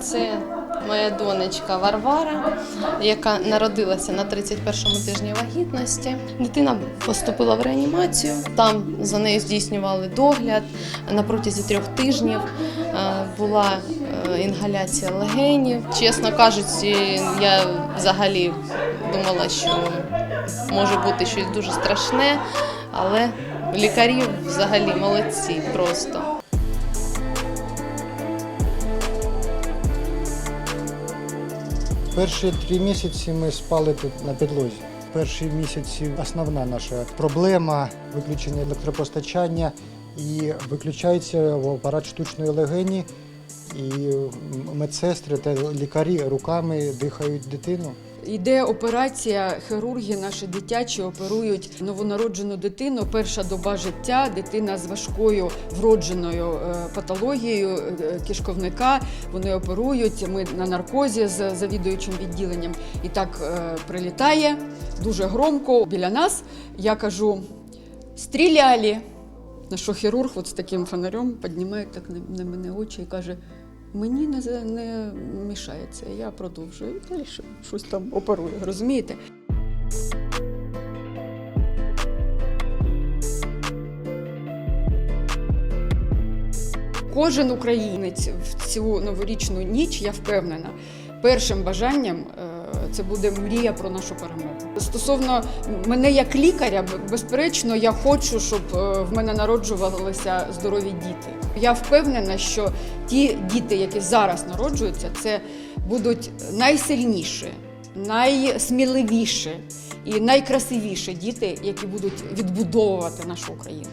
Це моя донечка Варвара, яка народилася на 31-му тижні вагітності. Дитина поступила в реанімацію. Там за нею здійснювали догляд на протязі трьох тижнів. Е, Була е, інгаляція легенів. Чесно кажучи, я взагалі думала, що може бути щось дуже страшне, але лікарі взагалі молодці просто. Перші три місяці ми спали тут на підлозі. Перші місяці основна наша проблема виключення електропостачання і виключається в апарат штучної легені, і медсестри та лікарі руками дихають дитину. Йде операція, хірурги наші дитячі оперують новонароджену дитину. Перша доба життя, дитина з важкою вродженою е, патологією е, кишковника. Вони оперують. Ми на наркозі з завідуючим відділенням. І так е, прилітає дуже громко біля нас. Я кажу: стріляли. На що хірург от з таким фонарем піднімає так на мене очі і каже: мені не, не мішається. Я продовжую і далі щось там оперую, розумієте? Кожен українець в цю новорічну ніч, я впевнена, першим бажанням е, це буде мрія про нашу перемогу. Стосовно мене як лікаря, безперечно, я хочу, щоб е, в мене народжувалися здорові діти. Я впевнена, що ті діти, які зараз народжуються, це будуть найсильніші, найсміливіші і найкрасивіші діти, які будуть відбудовувати нашу Україну.